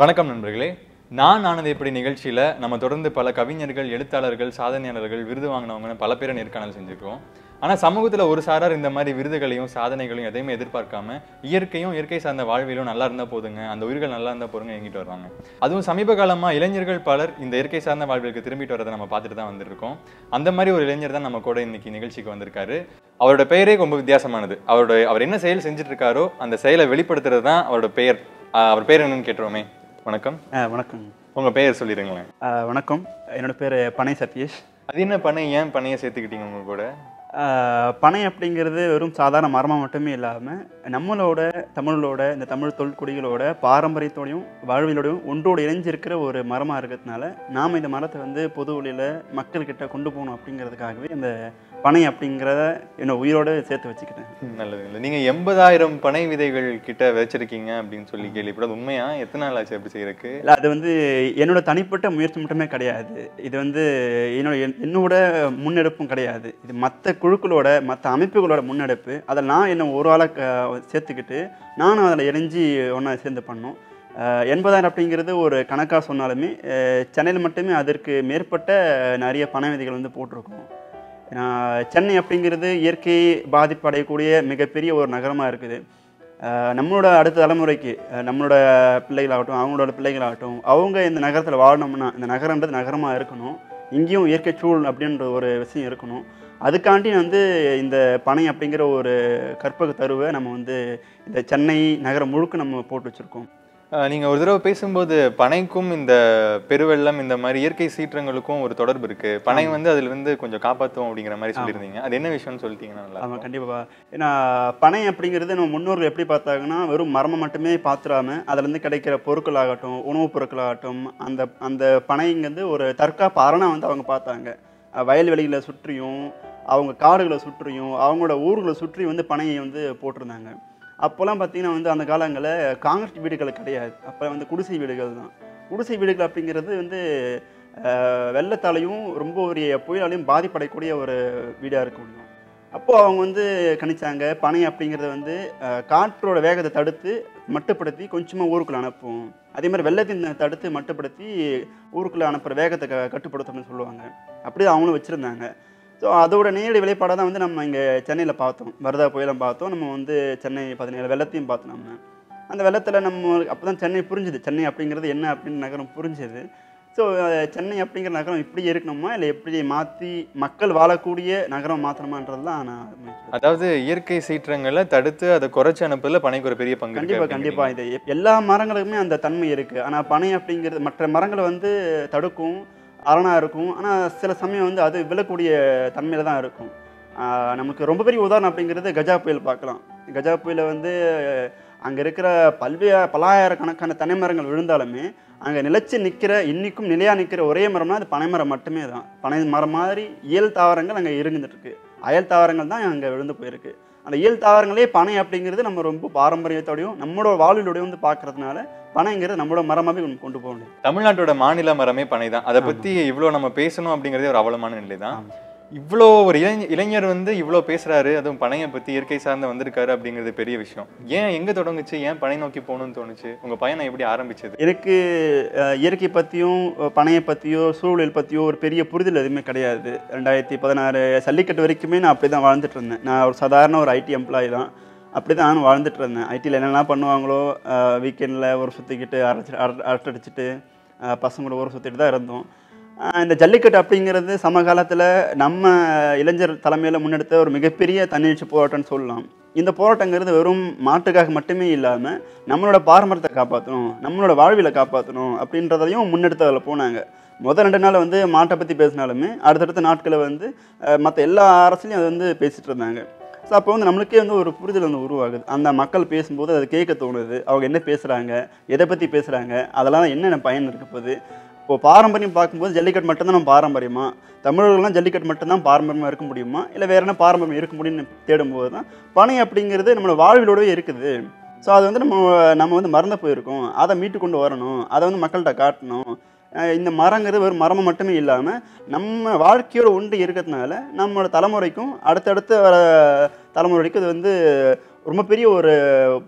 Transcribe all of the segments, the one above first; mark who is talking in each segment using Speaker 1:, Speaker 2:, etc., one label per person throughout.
Speaker 1: வணக்கம் நண்பர்களே. நான் ஆனது எப்படி நிகழ்ச்சியில் நம்ம தொடர்ந்து பல கவிஞர்கள் எழுத்தாளர்கள் சாதனையாளர்கள் விருது வாங்கினவங்கன்னு பல பேரை நேர்காணல் செஞ்சுருக்கோம். ஆனால் சமூகத்தில் ஒரு சாரார் இந்த மாதிரி விருதுகளையும் சாதனைகளையும் எதையுமே எதிர்பார்க்காம இயற்கையும் இயற்கை சார்ந்த வாழ்விலும் நல்லா இருந்தால் போதுங்க அந்த உயிர்கள் நல்லா இருந்தால் போதுங்க எங்கிட்டு வருவாங்க. அதுவும் சமீப காலமாக இளைஞர்கள் பலர் இந்த இயற்கை சார்ந்த வாழ்விற்கு திரும்பிட்டு வரதை நம்ம பார்த்துட்டு தான் வந்திருக்கோம். அந்த மாதிரி ஒரு இளைஞர் தான் நம்ம கூட இன்னைக்கு நிகழ்ச்சிக்கு வந்திருக்காரு. அவரோட பெயரே ரொம்ப வித்தியாசமானது. அவரோட அவர் என்ன செயல் செஞ்சுட்டு இருக்காரோ அந்த செயலை வெளிப்படுத்துறது தான் அவரோட பெயர். அவர் பேர் என்னன்னு கேட்டுருவோமே. வணக்கம்.
Speaker 2: ஆ, வணக்கம்.
Speaker 1: உங்க பெயர் சொல்லிடுங்களேன்.
Speaker 2: வணக்கம். என்னோட பேர் பனை சதீஷ்.
Speaker 1: அது என்ன பண்ணை ஏன் பண்ணையை சேர்த்துக்கிட்டீங்க உங்க கூட?
Speaker 2: பனை அப்படிங்கிறது வெறும் சாதாரண மரமாக மட்டுமே இல்லாமல் நம்மளோட தமிழோட இந்த தமிழ் தொல்குடிகளோட பாரம்பரியத்தோடையும் வாழ்வியலோடையும் ஒன்றோடு இணைஞ்சிருக்கிற ஒரு மரமாக இருக்கிறதுனால நாம் இந்த மரத்தை வந்து பொது வழியில் மக்கள்கிட்ட கொண்டு போகணும் அப்படிங்கிறதுக்காகவே இந்த பனை அப்படிங்கிறத என்னோட உயிரோடு சேர்த்து வச்சுக்கிட்டேன்.
Speaker 1: நல்லது இல்லை நீங்க எண்பதாயிரம் பனை விதைகள் கிட்ட வச்சிருக்கீங்க அப்படின்னு சொல்லி கேள்விப்படாது உண்மையா? எத்தனை நாள் ஆச்சு அப்படி செய்யறதுக்கு?
Speaker 2: இல்லை அது வந்து என்னோட தனிப்பட்ட முயற்சி மட்டுமே கிடையாது. இது வந்து என்னோட என்- என்னோட முன்னெடுப்பும் கிடையாது. இது மற்ற குழுக்களோட மற்ற அமைப்புகளோட முன்னெடுப்பு அதில் நான் என்ன ஒரு ஆளாக சேர்த்துக்கிட்டு நானும் அதில் இணைஞ்சி ஒன்றா சேர்ந்து பண்ணோம். எண்பதாயிரம் அப்படிங்கிறது ஒரு கணக்காக சொன்னாலுமே சென்னையில் மட்டுமே அதற்கு மேற்பட்ட நிறைய பண விதிகள் வந்து போட்டிருக்கோம். சென்னை அப்படிங்கிறது இயற்கை பாதிப்பு அடையக்கூடிய மிகப்பெரிய ஒரு நகரமாக இருக்குது. நம்மளோட அடுத்த தலைமுறைக்கு நம்மளோட பிள்ளைகளாகட்டும் அவங்களோட பிள்ளைகளாகட்டும் அவங்க இந்த நகரத்தில் வாழணும்னா இந்த நகரன்றது நகரமாக இருக்கணும். இங்கேயும் இயற்கை சூழல் அப்படின்ற ஒரு விஷயம் இருக்கணும். அதுக்காண்டி வந்து இந்த பனை அப்படிங்கிற ஒரு கற்பக தருவை நம்ம வந்து இந்த சென்னை நகரம் முழுக்க நம்ம போட்டு வச்சுருக்கோம்.
Speaker 1: ஆஹ் நீங்க ஒரு தடவை பேசும்போது பனைக்கும் இந்த பெருவெள்ளம் இந்த மாதிரி இயற்கை சீற்றங்களுக்கும் ஒரு தொடர்பு இருக்கு. பனை வந்து அதுல இருந்து கொஞ்சம் காப்பாத்தும் அப்படிங்கிற மாதிரி சொல்லியிருந்தீங்க. அது என்ன விஷயம்னு சொல்லிட்டீங்கன்னா நல்லா
Speaker 2: ஆமாம் கண்டிப்பாக ஏன்னா பனை அப்படிங்கிறது நம்ம முன்னோர்கள் எப்படி பார்த்தாங்கன்னா வெறும் மரமை மட்டுமே பார்த்துடாம அதுலேருந்து கிடைக்கிற பொருட்களாகட்டும் உணவுப் பொருட்களாகட்டும் அந்த அந்த பனைங்கிறது ஒரு தற்காப்பு அரணா வந்து அவங்க பார்த்தாங்க. வயல்வெளிகளை சுற்றியும் அவங்க காடுகளை சுற்றியும் அவங்களோட ஊர்களை சுற்றி வந்து பனையை வந்து போட்டிருந்தாங்க. அப்போல்லாம் பார்த்தீங்கன்னா வந்து அந்த காலங்களில் காங்கிரீட் வீடுகள் கிடையாது. அப்போ வந்து குடிசை வீடுகள் தான். குடிசை வீடுகள் அப்படிங்கிறது வந்து வெள்ளத்தாலையும் ரொம்ப ஒரு புயலாலையும் பாதிப்படையக்கூடிய ஒரு வீடாக இருக்கும் அப்போது அவங்க வந்து கணிச்சாங்க பனை அப்படிங்கிறத வந்து காற்றோட வேகத்தை தடுத்து மட்டுப்படுத்தி கொஞ்சமாக ஊருக்குள்ள அனுப்பும் அதே மாதிரி வெள்ளத்தின் தடுத்து மட்டுப்படுத்தி ஊருக்குள்ளே அனுப்புகிற வேகத்தை க கட்டுப்படுத்தணும்னு சொல்லுவாங்க. அப்படி அவங்களும் வச்சுருந்தாங்க. ஸோ அதோட நேரடி வெளிப்பாடாக தான் வந்து நம்ம இங்கே சென்னையில் பார்த்தோம். வரதா புயலம் பார்த்தோம். நம்ம வந்து சென்னை பதினேழு வெள்ளத்தையும் பார்த்தோம் நம்ம. அந்த வெள்ளத்தில் நம்ம அப்போ தான் சென்னை புரிஞ்சுது. சென்னை அப்படிங்கிறது என்ன அப்படின்னு நகரம் புரிஞ்சுது. ஸோ சென்னை அப்படிங்கிற நகரம் இப்படி இருக்கணுமா? இல்லை எப்படி மாற்றி மக்கள் வாழக்கூடிய நகரம் மாற்றணுமான்றது தான் நான்
Speaker 1: அதாவது இயற்கை சீற்றங்களை தடுத்து அதை குறைச்சு அனுப்புறதுல பனைக்கு ஒரு பெரிய பங்கு
Speaker 2: கண்டிப்பாக கண்டிப்பாக இது எல்லா மரங்களுக்குமே அந்த தன்மை இருக்குது ஆனால் பனை அப்படிங்கிறது மற்ற மரங்களை வந்து தடுக்கும் அரணாக இருக்கும். ஆனால் சில சமயம் வந்து அது விழக்கூடிய தன்மையில் தான் இருக்கும். நமக்கு ரொம்ப பெரிய உதாரணம் அப்படிங்கிறது கஜா புயல் பார்க்கலாம். கஜா புயலை வந்து அங்கே இருக்கிற பல்வேறு பல்லாயிரக்கணக்கான தனி மரங்கள் விழுந்தாலுமே அங்கே நிலைச்சு நிற்கிற இன்னிக்கும் நிலையாக நிற்கிற ஒரே மரம்னா அது பனைமரம் மட்டுமே தான். பனை மரம் மாதிரி இயல் தாவரங்கள் அங்கே இருந்துட்டு இருக்கு அயல் தாவரங்கள் தான் அங்கே விழுந்து போயிருக்கு. அந்த இயல் தாவரங்களே பனை அப்படிங்கிறது நம்ம ரொம்ப பாரம்பரியத்தோடையும் நம்மளோட வாழ்விலோடையும் வந்து பார்க்கறதுனால பனைங்கிறது நம்மளோட மரமாகவே கொண்டு போக முடியும்.
Speaker 1: தமிழ்நாட்டோட மாநில மரமே பனை தான். அதை பத்தி இவ்வளவு நம்ம பேசணும் அப்படிங்கறதே ஒரு அவலமான நிலை தான். இவ்வளோ ஒரு இளைஞ இளைஞர் வந்து இவ்வளோ பேசுகிறாரு அதுவும் பனையை பற்றி இயற்கை சார்ந்து வந்திருக்காரு அப்படிங்கிறது பெரிய விஷயம். ஏன் எங்கே தொடங்குச்சு? ஏன் பனை நோக்கி போகணும்னு தோணுச்சு? உங்கள் பயணம் எப்படி ஆரம்பிச்சது?
Speaker 2: எனக்கு இயற்கை பற்றியும் பனையை பற்றியோ சூழல் பற்றியோ ஒரு பெரிய புரிதல் எதுவுமே கிடையாது. ரெண்டாயிரத்தி பதினாறு ஜல்லிக்கட்டு வரைக்குமே நான் அப்படி தான் வாழ்ந்துட்டு இருந்தேன். நான் ஒரு சாதாரண ஒரு ஐடி எம்ப்ளாயி தான் அப்படி தான். நானும் வாழ்ந்துட்டு இருந்தேன். ஐடியில் என்னெல்லாம் பண்ணுவாங்களோ வீக்கெண்டில் ஒரு சுற்றிக்கிட்டு அரைச்சி அர அடிச்சுட்டு பசங்களோட ஒரு சுற்றிட்டு தான் இருந்தோம். இந்த ஜல்லிக்கட்டு அப்படிங்கிறது சமகாலத்தில் நம்ம இளைஞர் தலைமையில் முன்னெடுத்த ஒரு மிகப்பெரிய தன்னிச்சு போராட்டம்னு சொல்லலாம். இந்த போராட்டங்கிறது வெறும் மாட்டுக்காக மட்டுமே இல்லாமல் நம்மளோட பாரம்பரியத்தை காப்பாற்றணும் நம்மளோட வாழ்வியலை காப்பாற்றணும் அப்படின்றதையும் முன்னெடுத்து அதில் போனாங்க. முதல் ரெண்டு நாள் வந்து மாட்டை பற்றி பேசினாலுமே அடுத்தடுத்த நாட்களை வந்து மற்ற எல்லா அரசுலையும் அதை வந்து பேசிகிட்டு இருந்தாங்க. ஸோ அப்போ வந்து நம்மளுக்கே வந்து ஒரு புரிதல் வந்து உருவாகுது. அந்த மக்கள் பேசும்போது அதை கேட்க தோணுது. அவங்க என்ன பேசுகிறாங்க எதை பற்றி பேசுகிறாங்க அதெல்லாம் என்னென்ன பயன் இருக்க போகுது? இப்போ பாரம்பரியம் பார்க்கும்போது ஜல்லிக்கட்டு மட்டும்தான் நம்ம பாரம்பரியமா? தமிழர்கள்லாம் ஜல்லிக்கட்டு மட்டும்தான் பாரம்பரியமாக இருக்க முடியுமா? இல்லை வேற என்ன பாரம்பரியம் இருக்க முடியும்னு தேடும்போது தான் பனை அப்படிங்கிறது நம்மளோட வாழ்விலோடவே இருக்குது. ஸோ அது வந்து நம்ம நம்ம வந்து மறந்து போயிருக்கோம். அதை மீட்டு கொண்டு வரணும். அதை வந்து மக்கள்கிட்ட காட்டணும். இந்த மரங்கிறது வெறும் மரமும் மட்டுமே இல்லாமல் நம்ம வாழ்க்கையோட ஒன்று இருக்கிறதுனால நம்மளோட தலைமுறைக்கும் அடுத்தடுத்த வர தலைமுறைக்கும் இது வந்து ரொம்ப பெரிய ஒரு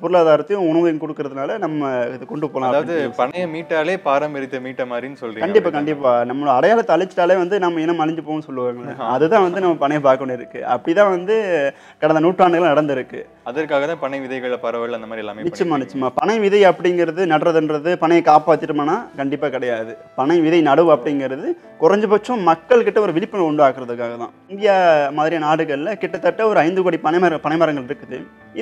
Speaker 2: பொருளாதாரத்தையும் உணவையும் கொடுக்கறதுனால நம்ம இது கொண்டு போகலாம்
Speaker 1: அதாவது பணைய மீட்டாலே பாரம்பரியத்தை மீட்ட மாதிரின்னு சொல்றீங்க
Speaker 2: கண்டிப்பா கண்டிப்பா. நம்மளோட அடையாளத்தை அழிச்சிட்டாலே வந்து நம்ம இனம் அழிஞ்சு போகும்னு சொல்லுவாங்க அதுதான் வந்து நம்ம பணைய பார்க்க வேண்டியது இருக்கு அப்படிதான் வந்து கடந்த நூற்றாண்டுகள் நடந்திருக்கு.
Speaker 1: அதற்காக தான் பனை விதைகளை பரவல் அந்த மாதிரி எல்லாமே
Speaker 2: நிச்சயமா நிச்சயமா. பனை விதை அப்படிங்கிறது நடுறதுன்றது பனையை காப்பாத்திட்டோம்னா கண்டிப்பா கிடையாது. பனை விதை நடுவு அப்படிங்கிறது குறைஞ்சபட்சம் மக்கள் கிட்ட ஒரு விழிப்புணர்வு உண்டாக்குறதுக்காக தான். இந்தியா மாதிரியான நாடுகள்ல கிட்டத்தட்ட ஒரு ஐந்து கோடி பனைமர பனைமரங்கள் இருக்குது.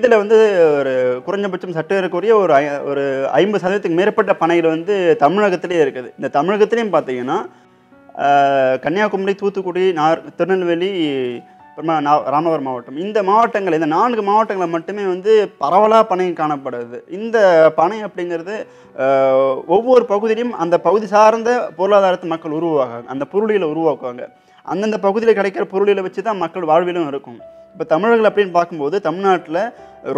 Speaker 2: இதுல வந்து ஒரு குறைஞ்சபட்சம் சட்டேறக்குரிய ஒரு ஐ- ஒரு ஐம்பது சதவீதத்துக்கு மேற்பட்ட பனைகள் வந்து தமிழகத்திலே இருக்குது. இந்த தமிழகத்திலையும் பார்த்தீங்கன்னா கன்னியாகுமரி தூத்துக்குடி நார் திருநெல்வேலி அப்புறமா ராமநாதபுரம் மாவட்டம். இந்த மாவட்டங்கள் இந்த நான்கு மாவட்டங்களில் மட்டுமே வந்து பரவலாக பனை காணப்படுது. இந்த பனை அப்படிங்கிறது ஒவ்வொரு பகுதியிலையும் அந்த பகுதி சார்ந்த பொருளாதாரத்தை மக்கள் உருவாக்குவாங்க. அந்த பொருளியில் உருவாக்குவாங்க. அந்தந்த பகுதியில் கிடைக்கிற பொருளில் வச்சு தான் மக்கள் வாழ்விலும் இருக்கும். இப்போ தமிழர்கள் அப்படின்னு பார்க்கும்போது தமிழ்நாட்டில்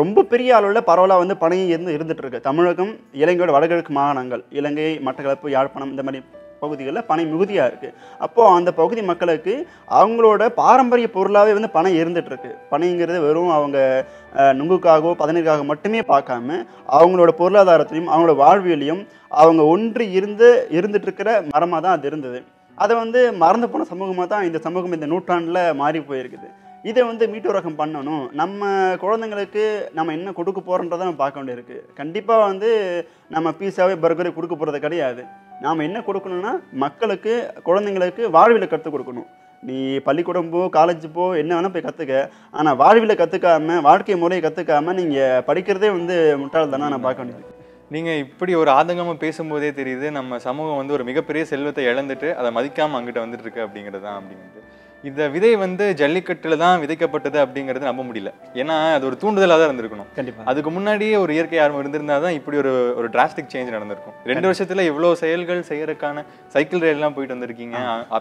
Speaker 2: ரொம்ப பெரிய அளவில் பரவலாக வந்து பனை இருந்து இருந்துகிட்ருக்கு தமிழகம் இலங்கையோட வடகிழக்கு மாகாணங்கள் இலங்கை மட்டக்களப்பு யாழ்ப்பாணம் இந்த மாதிரி பகுதிகளில் பனை மிகுதியாக இருக்குது அப்போது அந்த பகுதி மக்களுக்கு அவங்களோட பாரம்பரிய பொருளாகவே வந்து பனை இருந்துகிட்ருக்கு பனைங்கிறது வெறும் அவங்க நுங்குக்காகவோ பதனிற்காக மட்டுமே பார்க்காம அவங்களோட பொருளாதாரத்திலையும் அவங்களோட வாழ்வியலையும் அவங்க ஒன்று இருந்து இருந்துகிட்ருக்கிற மரமாக தான் அது இருந்தது. அதை வந்து மறந்து போன சமூகமாக தான் இந்த சமூகம் இந்த நூற்றாண்டில் மாறி போயிருக்குது. இதை வந்து மீட்டுரகம் பண்ணணும். நம்ம குழந்தைங்களுக்கு நம்ம என்ன கொடுக்க போகிறோன்றதை நம்ம பார்க்க வேண்டியிருக்கு. கண்டிப்பாக வந்து நம்ம பீஸாவே பர்கரை கொடுக்க போகிறது கிடையாது. நாம் என்ன கொடுக்கணும்னா மக்களுக்கு குழந்தைங்களுக்கு வாழ்வில் கற்றுக் கொடுக்கணும். நீ பள்ளிக்கூடம் போ காலேஜ் போ என்ன வேணால் போய் கற்றுக்க ஆனால் வாழ்வில் கற்றுக்காம வாழ்க்கை முறையை கற்றுக்காம நீங்கள் படிக்கிறதே வந்து முட்டாள்தானே நான் பார்க்க வேண்டியது
Speaker 1: நீங்கள் இப்படி ஒரு ஆதங்கமாக பேசும்போதே தெரியுது நம்ம சமூகம் வந்து ஒரு மிகப்பெரிய செல்வத்தை இழந்துட்டு அதை மதிக்காமல் அங்கிட்ட வந்துட்டு இருக்கு அப்படிங்கிறது தான் அப்படிங்கிறது இந்த விதை வந்து ஜல்லிக்கட்டுல தான் விதைக்கப்பட்டது அப்படிங்கிறது நம்ப முடியல. ஏன்னா அது ஒரு தூண்டுதலாக தான் இருந்திருக்கணும்.
Speaker 2: கண்டிப்பாக
Speaker 1: அதுக்கு முன்னாடியே ஒரு இயற்கை ஆர்வம் இருந்திருந்தா தான் இப்படி ஒரு ஒரு டிராஸ்டிக் சேஞ்ச் நடந்திருக்கும். ரெண்டு வருஷத்துல இவ்வளவு செயல்கள் செய்யறதுக்கான சைக்கிள் ரயில்லாம் போயிட்டு வந்திருக்கீங்க.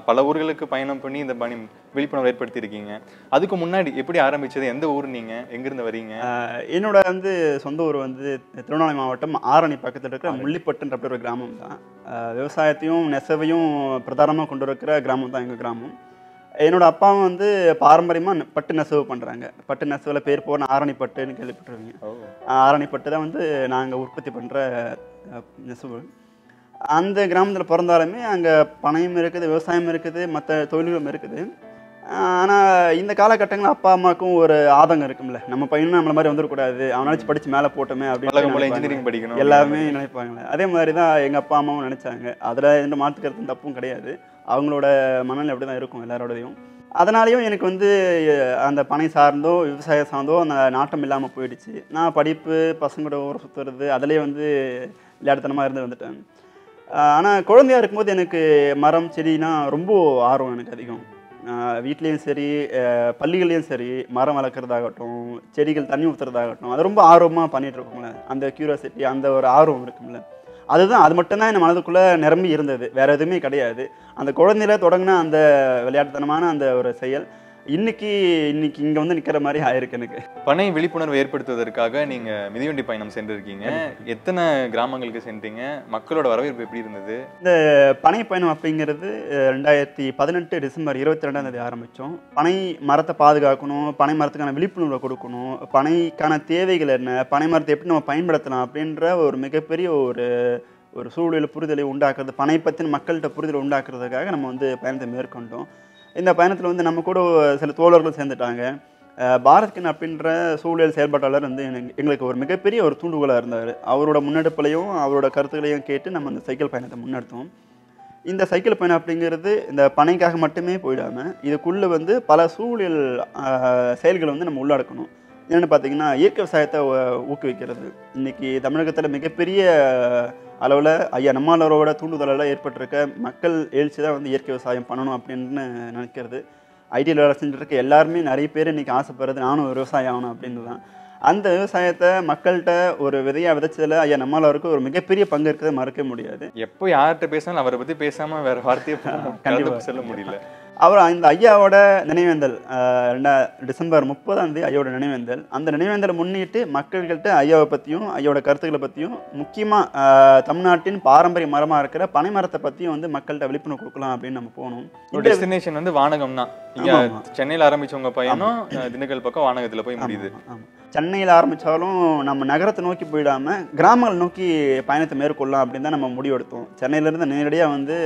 Speaker 1: பல ஊர்களுக்கு பயணம் பண்ணி இந்த பணி விழிப்புணர்வு ஏற்படுத்தி இருக்கீங்க அதுக்கு முன்னாடி எப்படி ஆரம்பிச்சது? எந்த ஊர் நீங்க? எங்கிருந்து வரீங்க?
Speaker 2: என்னோட வந்து சொந்த ஊர் வந்து திருவண்ணாமலை மாவட்டம் ஆரணி பக்கத்தில் இருக்கிற முள்ளிப்பட்டுன்ற அப்படி ஒரு கிராமம் தான். விவசாயத்தையும் நெசவையும் பிரதானமாக கொண்டு இருக்கிற கிராமம் தான் எங்கள் கிராமம். என்னோட அப்பாவும் வந்து பாரம்பரியமாக பட்டு நெசவு பண்ணுறாங்க பட்டு நெசவில் பேர் போன ஆரணி பட்டுன்னு கேள்விப்பட்டிருவீங்க
Speaker 1: ஓ.
Speaker 2: ஆஹ் ஆரணி பட்டு தான் வந்து நாங்கள் உற்பத்தி பண்ணுற நெசவு. அந்த கிராமத்தில் பிறந்தாலுமே அங்கே பனையும் இருக்குது விவசாயம் இருக்குது மற்ற தொழில்களும் இருக்குது. ஆனால் இந்த காலகட்டங்களில் அப்பா அம்மாவுக்கும் ஒரு ஆதங்கம் இருக்கும்ல. நம்ம பையனும் நம்மள மாதிரி வந்துடக்கூடாது. அவனாச்சும் படித்து மேலே போட்டோமே அப்படின்னு.
Speaker 1: இன்ஜினியரிங் படிக்கணும்
Speaker 2: எல்லாருமே நினைப்பாங்களே. அதே மாதிரி தான் எங்கள் அப்பா அம்மாவும் நினச்சாங்க. அதில் எந்த மாற்றுக்கிறதும் தப்பும் கிடையாது. அவங்களோட மனநிலை அப்படி தான் இருக்கும் எல்லாரோடையும். அதனாலேயும் எனக்கு வந்து அந்த பனை சார்ந்தோ விவசாயம் சார்ந்தோ அந்த நாட்டம் இல்லாமல் போயிடுச்சு. நான் படிப்பு பசங்களோட ஊரை சுற்றுறது அதிலே வந்து விளையாட்டுத்தனமாக இருந்து வந்துட்டேன். ஆனால் குழந்தையா இருக்கும்போது எனக்கு மரம் செடினா ரொம்ப ஆர்வம் எனக்கு அதிகம். வீட்லேயும் சரி பள்ளிகள்லேயும் சரி மரம் வளர்க்குறதாகட்டும் செடிகள் தண்ணி ஊற்றுறதாகட்டும் அது ரொம்ப ஆர்வமாக பண்ணிகிட்டு இருக்கோம்ல. அந்த க்யூரியாசிட்டி அந்த ஒரு ஆர்வம் இருக்கும்ல. அதுதான் அது மட்டும்தான் என் மனதுக்குள்ளே நிரம்பி இருந்தது. வேற எதுவுமே கிடையாது. அந்த குழந்தையில தொடங்கின அந்த விளையாட்டுத்தனமான அந்த ஒரு செயல் இன்னைக்கு இன்னைக்கு இங்கே வந்து நிற்கிற மாதிரி ஆயிருக்கு எனக்கு.
Speaker 1: பனை விழிப்புணர்வு ஏற்படுத்துவதற்காக நீங்க மிதிவண்டி பயணம் சென்றிருக்கீங்க. எத்தனை கிராமங்களுக்கு சென்றீங்க? மக்களோட வரவேற்பு எப்படி இருந்தது?
Speaker 2: பனை பயணம் அப்படிங்கிறது ரெண்டாயிரத்தி பதினெட்டு டிசம்பர் இருபத்தி ரெண்டாம் தேதி ஆரம்பித்தோம் பனை மரத்தை பாதுகாக்கணும் பனை மரத்துக்கான விழிப்புணர்வை கொடுக்கணும் பனைக்கான தேவைகள் என்ன பனை மரத்தை எப்படி நம்ம பயன்படுத்தலாம் அப்படின்ற ஒரு மிகப்பெரிய ஒரு ஒரு சூழல் புரிதலை உண்டாக்குறது பனை பற்றின மக்கள்கிட்ட புரிதலை உண்டாக்குறதுக்காக நம்ம வந்து பயணத்தை மேற்கொண்டோம். இந்த பயணத்தில் வந்து நம்ம கூட சில தோழர்கள் சேர்ந்துட்டாங்க. பாரத்கின் அப்படின்ற சூழல் செயல்பாட்டாளர் வந்து எங்களுக்கு ஒரு மிகப்பெரிய ஒரு தூண்டுகோலாக இருந்தார். அவரோட முன்னெடுப்புலையும் அவரோட கருத்துக்களையும் கேட்டு நம்ம அந்த சைக்கிள் பயணத்தை முன்னெடுத்தோம். இந்த சைக்கிள் பயணம் அப்படிங்கிறது இந்த பனைக்காக மட்டுமே போயிடாமல் இதுக்குள்ளே வந்து பல சூழல் செயல்களை வந்து நம்ம உள்ளடக்கணும். என்னென்னு பார்த்தீங்கன்னா இயற்கை விவசாயத்தை ஊக்குவிக்கிறது. இன்றைக்கி தமிழகத்தில் மிகப்பெரிய அளவில் ஐயா நம்மாளரோட தூண்டுதலால் ஏற்பட்டிருக்க மக்கள் எழுச்சி தான் வந்து இயற்கை விவசாயம் பண்ணணும் அப்படின்னு நினைக்கிறது. ஐடியில் வேலை செஞ்சுட்டு இருக்க எல்லாருமே நிறைய பேர் இன்னைக்கு ஆசைப்படுறது நானும் ஒரு விவசாயம் ஆகணும் அப்படின்னு தான் அந்த விவசாயத்தை மக்கள்கிட்ட ஒரு விதையாக விதைச்சதுல ஐயா நம்மளாருக்கு ஒரு மிகப்பெரிய பங்கு இருக்கிறத மறக்க முடியாது.
Speaker 1: எப்போ யார்கிட்ட பேசினாலும் அவரை பத்தி பேசாம வேற வார்த்தையை கலந்து
Speaker 2: கண்டிப்பா.
Speaker 1: சொல்ல முடியல.
Speaker 2: அவர் இந்த ஐயாவோட நினைவேந்தல் ரெண்டா டிசம்பர் முப்பதாம் தேதி ஐயாவோட நினைவேந்தல். அந்த நினைவேந்தலை முன்னிட்டு மக்கள்கிட்ட ஐயாவை பற்றியும் ஐயாவோட கருத்துக்களை பற்றியும் முக்கியமாக தமிழ்நாட்டின் பாரம்பரிய மரமாக இருக்கிற பனை மரத்தை பற்றியும் வந்து மக்கள்கிட்ட விழிப்புணர்வு கொடுக்கலாம் அப்படின்னு நம்ம போகணும்.
Speaker 1: டெஸ்டினேஷன் வந்து வானகம் தான். சென்னையில ஆரம்பிச்சவங்க பையனும் திண்டுக்கல் பக்கம் வானகத்துல போய் முடியுது.
Speaker 2: சென்னையில் ஆரம்பித்தாலும் நம்ம நகரத்தை நோக்கி போயிடாமல் கிராமங்கள் நோக்கி பயணத்தை மேற்கொள்ளலாம் அப்படின்னு தான் நம்ம முடிவெடுத்தோம். சென்னையிலேருந்து நேரடியாக வந்து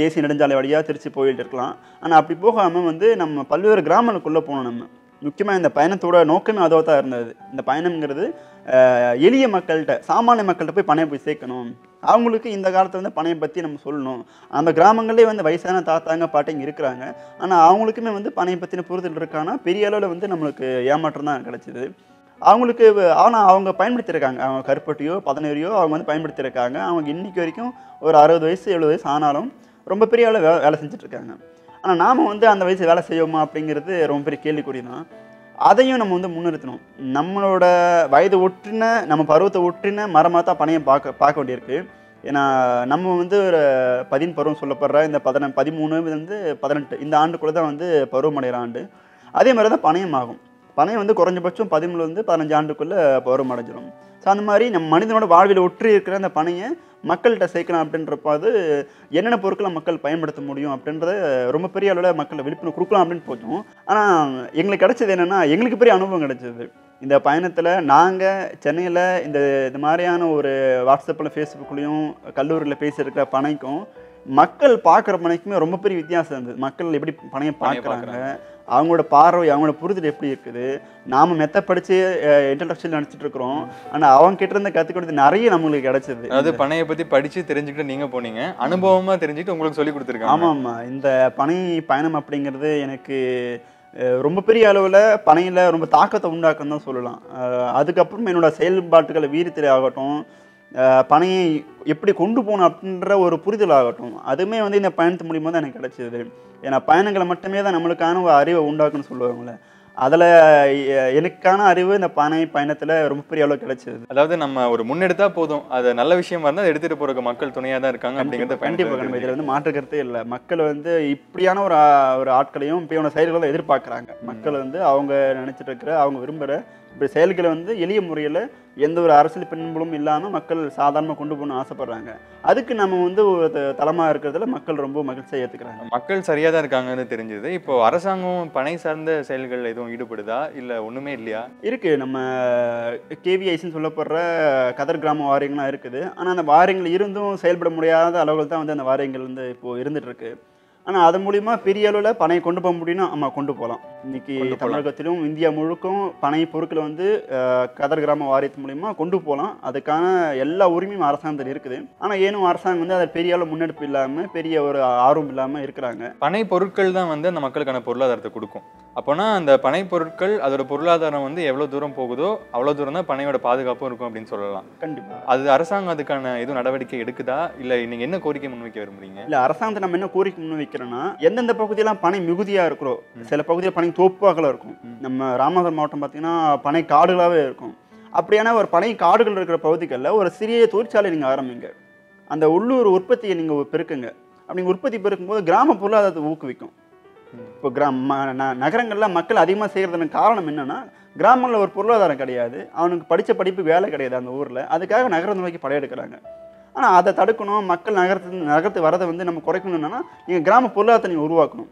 Speaker 2: தேசிய நெடுஞ்சாலை வழியாக திருச்சி போயிட்டு இருக்கலாம். ஆனால் அப்படி போகாமல் வந்து நம்ம பல்வேறு கிராமங்களுக்குள்ளே போகணும் நம்ம. முக்கியமாக இந்த பயணத்தோட நோக்கமே அதுவாக தான் இருந்தது. இந்த பயணம்ங்கிறது எளிய மக்கள்கிட்ட சாமானிய மக்கள்கிட்ட போய் பணையை போய் சேர்க்கணும். அவங்களுக்கு இந்த காலத்தில் வந்து பணையை பற்றி நம்ம சொல்லணும். அந்த கிராமங்களே வந்து வயசான தாத்தாங்க பாட்டிங்க இருக்கிறாங்க. ஆனால் அவங்களுக்குமே வந்து பணையை பற்றின புரிதல் இருக்கானா பெரிய அளவில் வந்து நம்மளுக்கு ஏமாற்றம் தான் கிடச்சிது. அவங்களுக்கு ஆனால் அவங்க பயன்படுத்தியிருக்காங்க. அவங்க கருப்பட்டியோ பதனேரியோ அவங்க வந்து பயன்படுத்தியிருக்காங்க. அவங்க இன்றைக்கி வரைக்கும் ஒரு அறுபது வயசு எழுபது வயசு ஆனாலும் ரொம்ப பெரிய அளவு வே வேலை செஞ்சுட்டு இருக்காங்க ஆனால் நாம் வந்து அந்த வயசு வேலை செய்வோமா அப்படிங்கிறது ரொம்ப பெரிய கேள்விக்குறி தான். அதையும் நம்ம வந்து முன்னிறுத்தணும். நம்மளோட வயது ஒற்றின நம்ம பருவத்தை ஒற்றின மரமாக தான் பணையை பார்க்க பார்க்க வேண்டியிருக்கு. ஏன்னா நம்ம வந்து ஒரு பதின் பருவம் சொல்லப்படுற இந்த பதின பதிமூணு வந்து பதினெட்டு. இந்த ஆண்டுக்குள்ளே தான் வந்து பருவமடைகிற ஆண்டு. அதே மாதிரி தான் பணையம் ஆகும். பணையம் வந்து குறைஞ்சபட்சம் பதிமூணுலேருந்து பதினஞ்சு ஆண்டுக்குள்ளே பருவம் அடைஞ்சிடும் ஸோ அந்த மாதிரி நம்ம மனிதனோட வாழ்வில் ஒற்றி இருக்கிற அந்த பணையை மக்கள்கிட்ட சேர்க்கணும் அப்படின்றப்ப அது என்னென்ன பொருட்களை மக்கள் பயன்படுத்த முடியும் அப்படின்றத ரொம்ப பெரிய அளவில் மக்கள் விழிப்புணர்வு கொடுக்கலாம் அப்படின்னு போச்சோம் ஆனால் எங்களுக்கு கிடைச்சது என்னென்னா எங்களுக்கு பெரிய அனுபவம் கிடைச்சது. இந்த பயணத்தில் நாங்கள் சென்னையில் இந்த இது மாதிரியான ஒரு வாட்ஸ்அப்பில் ஃபேஸ்புக்லேயும் கல்லூரியில் பேசியிருக்கிற பனைக்கும் மக்கள் பார்க்குற பனைக்குமே ரொம்ப பெரிய வித்தியாசம் இருந்தது. மக்கள் எப்படி பனையை பார்க்குறாங்க. அவங்களோட பார்வை அவங்களோட புரிதல் எப்படி இருக்குது? நாம மெத்த படிச்சு இன்ட்ரடக்ஷன் நினச்சிட்டு இருக்கிறோம். ஆனால் அவங்க கிட்ட இருந்து கற்றுக்கிறது நிறைய நம்மளுக்கு கிடைச்சது.
Speaker 1: அதாவது பனையை பத்தி படிச்சு தெரிஞ்சுக்கிட்டு நீங்க போனீங்க. அனுபவமா தெரிஞ்சுட்டு உங்களுக்கு சொல்லி கொடுத்துருக்காங்க.
Speaker 2: ஆமாம்மா. இந்த பனை பயணம் அப்படிங்கிறது எனக்கு ரொம்ப பெரிய அளவில் பனையில் ரொம்ப தாக்கத்தை உண்டாக்குன்னு தான் சொல்லலாம். அதுக்கப்புறம் என்னோட செயல்பாட்டுகளை வீரத்தில் ஆகட்டும் பனையை எப்படி கொண்டு போகணும் அப்படின்ற ஒரு புரிதல் ஆகட்டும். அதுவுமே வந்து இந்த பயணத்து மூலியமாக தான் எனக்கு கிடைச்சது. ஏன்னா பயணங்களை மட்டுமே தான் நம்மளுக்கான ஒரு அறிவை உண்டாக்குன்னு சொல்லுவாங்கள்ல. அதில் எனக்கான அறிவு இந்த பனை பயணத்தில் ரொம்ப பெரிய அளவு கிடைச்சது.
Speaker 1: அதாவது நம்ம ஒரு முன்னெடுத்தா போதும். அது நல்ல விஷயமா இருந்தா அதை எடுத்துட்டு போறதுக்கு மக்கள் துணையா தான் இருக்காங்க அப்படிங்கறத
Speaker 2: கண்டிப்பாக கண்டிப்பாக இதில் வந்து மாற்று கருத்தே இல்லை. மக்கள் வந்து இப்படியான ஒரு ஒரு ஆட்களையும் இப்படியான செயல்களை எதிர்பார்க்குறாங்க. மக்கள் வந்து அவங்க நினைச்சிட்டு இருக்கிற அவங்க விரும்புகிற இப்படி செயல்களை வந்து எளிய முறையில் எந்த ஒரு அரசியல் பின்புலும் இல்லாமல் மக்கள் சாதாரணமாக கொண்டு போகணும்னு ஆசைப்படுறாங்க. அதுக்கு நம்ம வந்து ஒரு த- தளமா இருக்கிறதுல மக்கள் ரொம்ப மகிழ்ச்சியாக ஏற்றுக்கிறாங்க
Speaker 1: மக்கள் சரியா தான் இருக்காங்கன்னு தெரிஞ்சது. இப்போ அரசாங்கம் பனை சார்ந்த செயல்கள் எதுவும் ஈடுபடுதா? இல்ல ஒண்ணுமே இல்லையா?
Speaker 2: இருக்கு. நம்ம கேவிஐசின்னு சொல்லப்படுற கதர் கிராம வாரியங்கள்லாம் இருக்குது. ஆனால் அந்த வாரியங்கள் இருந்தும் செயல்பட முடியாத அளவுகள் தான் வந்து அந்த வாரியங்கள் வந்து இப்போ இருந்துட்டு இருக்கு. ஆனால் அது மூலிமா பெரிய அளவில் பனையை கொண்டு போக முடியும்னா ஆமாம் கொண்டு போகலாம். இன்னைக்கு. தமிழகத்திலும் இந்தியா முழுக்கும் பனை பொருட்களை வந்து கதர் கிராம வாரியத்து மூலிமா கொண்டு போகலாம். அதுக்கான எல்லா உரிமையும் அரசாங்கத்தில் இருக்குது. ஆனால் ஏனும் அரசாங்கம் வந்து அதை பெரிய அளவு முன்னெடுப்பு இல்லாமல் பெரிய ஒரு ஆர்வம் இல்லாமல் இருக்கிறாங்க.
Speaker 1: பனை பொருட்கள் தான் வந்து அந்த மக்களுக்கான பொருளாதாரத்தை கொடுக்கும். அப்போனா அந்த பனை பொருட்கள் அதோட பொருளாதாரம் வந்து எவ்வளவு தூரம் போகுதோ அவ்வளவு தூரம் தான் பனையோட பாதுகாப்பும் இருக்கும் அப்படின்னு சொல்லலாம்.
Speaker 2: கண்டிப்பாக
Speaker 1: அது அரசாங்கம் அதுக்கான எதுவும் நடவடிக்கை எடுக்குதா? இல்ல நீங்க என்ன கோரிக்கை முன்வைக்க விரும்புறீங்க?
Speaker 2: இல்ல அரசாங்கத்தை நம்ம என்ன கோரிக்கை முன் வைக்கிறோம்னா எந்தெந்த பகுதியெல்லாம் பனை மிகுதியா இருக்கிறோ சில பகுதியில் பனை தோப்பாகலாம் இருக்கும். நம்ம ராமநாதர் மாவட்டம் பார்த்தீங்கன்னா பனை காடுகளாகவே இருக்கும். அப்படியான ஒரு பனை காடுகள் இருக்கிற பகுதிகளில் ஒரு சிறிய தொழிற்சாலை நீங்கள் ஆரம்பிங்க. அந்த உள்ளூர் உற்பத்தியை நீங்கள் பெருக்குங்க. அப்படி உற்பத்தி பெருக்கும்போது கிராம பொருளாதாரத்தை ஊக்குவிக்கும். இப்போ கிராம நகரங்களில் மக்கள் அதிகமாக செய்கிறதுக்கு காரணம் என்னன்னா கிராமங்களில் ஒரு பொருளாதாரம் கிடையாது. அவனுக்கு படித்த படிப்பு வேலை கிடையாது அந்த ஊரில். அதுக்காக நகரத்தை நோக்கி படையெடுக்கிறாங்க ஆனால் அதை தடுக்கணும் மக்கள் நகரத்து நகரத்து வரதை வந்து நம்ம குறைக்கணும்னா நீங்கள் கிராம பொருளாதாரத்தை நீங்கள் உருவாக்கணும்.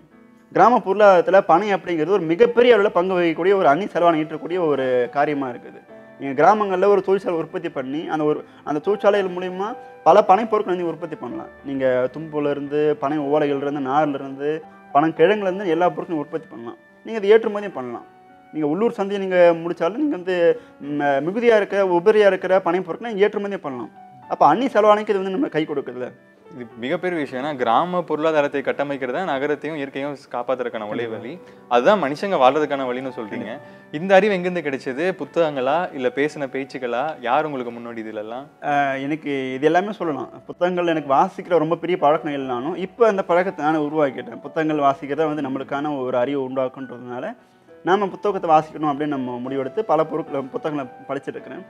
Speaker 2: கிராம பொருளாதாரத்தில் பனை அப்படிங்கிறது ஒரு மிகப்பெரிய அளவில் பங்கு வகிக்கக்கூடிய ஒரு அணி செலவான ஈட்டக்கூடிய ஒரு காரியமாக இருக்குது. நீங்கள் கிராமங்களில் ஒரு தொழிற்சாலை உற்பத்தி பண்ணி அந்த ஒரு அந்த தொழிற்சாலைகள் மூலிமா பல பனை பொருட்கள் நீங்கள் உற்பத்தி பண்ணலாம். நீங்கள் தும்புலேருந்து பனை ஓலைகள்லேருந்து நார்லேருந்து பனங்கிழங்குலேருந்து எல்லா பொருட்களும் உற்பத்தி பண்ணலாம். நீங்கள் அதை ஏற்றுமதியும் பண்ணலாம். நீங்கள் உள்ளூர் சந்தையை நீங்கள் முடித்தாலும் நீங்கள் வந்து ம- மிகுதியாக இருக்க உபரியாக இருக்கிற பனைப்பொருட்களை ஏற்றுமதியும் பண்ணலாம். அப்போ அன்னி செலவானைக்கு இது வந்து நம்ம கை கொடுக்குதுல
Speaker 1: இது மிகப்பெரிய விஷயம். ஏன்னா கிராம பொருளாதாரத்தை கட்டமைக்கிறது தான் நகரத்தையும் இயற்கையும் காப்பாத்துறதுக்கான ஒரே வழி. அதுதான் மனுஷங்க வாழ்றதுக்கான வழின்னு சொல்றீங்க. இந்த அறிவு எங்கிருந்து கிடைச்சது? புத்தகங்களா? இல்ல பேசின பேச்சுக்களா? யார் உங்களுக்கு முன்னோடி இதுல எல்லாம்
Speaker 2: ஆஹ் எனக்கு இது எல்லாமே சொல்லலாம். புத்தகங்கள் எனக்கு வாசிக்கிற ரொம்ப பெரிய பழக்கம் இல்லைனாலும் இப்போ அந்த பழக்கத்தை நான் உருவாக்கிட்டேன். புத்தகங்கள் வாசிக்கிறத வந்து நம்மளுக்கான ஒரு அறிவை உண்டாக்குன்றதுனால நாம புத்தகத்தை வாசிக்கணும் அப்படின்னு நம்ம முடிவெடுத்து பல பொருட்களை புத்தகங்களை படிச்சுட்டு இருக்கிறேன்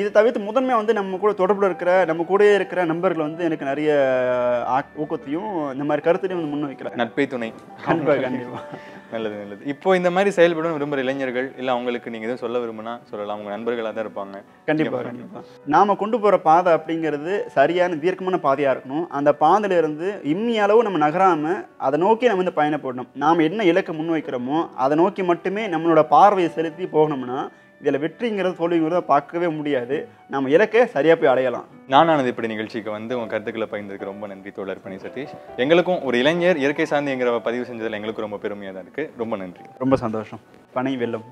Speaker 2: இது தவிர்த்து முதன்மையாக வந்து நம்ம கூட தொடர்பில் இருக்கிற நம்ம கூடயே இருக்கிற நண்பர்கள் வந்து எனக்கு நிறைய ஊக்கத்தையும் இந்த மாதிரி கருத்தையும் வந்து முன் வைக்கிறாங்க
Speaker 1: நட்பை துணை.
Speaker 2: கண்டிப்பாக கண்டிப்பாக
Speaker 1: நல்லது நல்லது. இப்போ இந்த மாதிரி செயல்பட விரும்புகிற இளைஞர்கள் இல்லை அவங்களுக்கு நீங்கள் எதுவும் சொல்ல விரும்புனா சொல்லலாம். உங்கள் நண்பர்களாக தான் இருப்பாங்க.
Speaker 2: கண்டிப்பாக கண்டிப்பாக நாம கொண்டு போகிற பாதை அப்படிங்கிறது சரியான தீர்க்கமான பாதையாக இருக்கணும். அந்த பாதையில இருந்து இம்மி அளவு நம்ம நகராமல் அதை நோக்கி நம்ம வந்து பயணப்படணும். நாம் என்ன இலக்கை முன் வைக்கிறோமோ அதை நோக்கி மட்டுமே நம்மளோட பார்வையை செலுத்தி போகணும்னா இதில் வெற்றிங்கிறது தோல்விங்கிறத பார்க்கவே முடியாது. நம்ம இலக்கை சரியாக போய் அடையலாம்.
Speaker 1: நானானது இப்படி நிகழ்ச்சிக்கு வந்து உங்கள் கருத்துக்களை பகிர்ந்ததுக்கு ரொம்ப நன்றி தோழர் பணி சதீஷ். எங்களுக்கும் ஒரு இளைஞர் இயற்கை சார்ந்து என்கிற பதிவு செஞ்சதில் எங்களுக்கும் ரொம்ப பெருமையாக தான் இருக்குது ரொம்ப நன்றி.
Speaker 2: ரொம்ப சந்தோஷம். பனை வெல்லம்.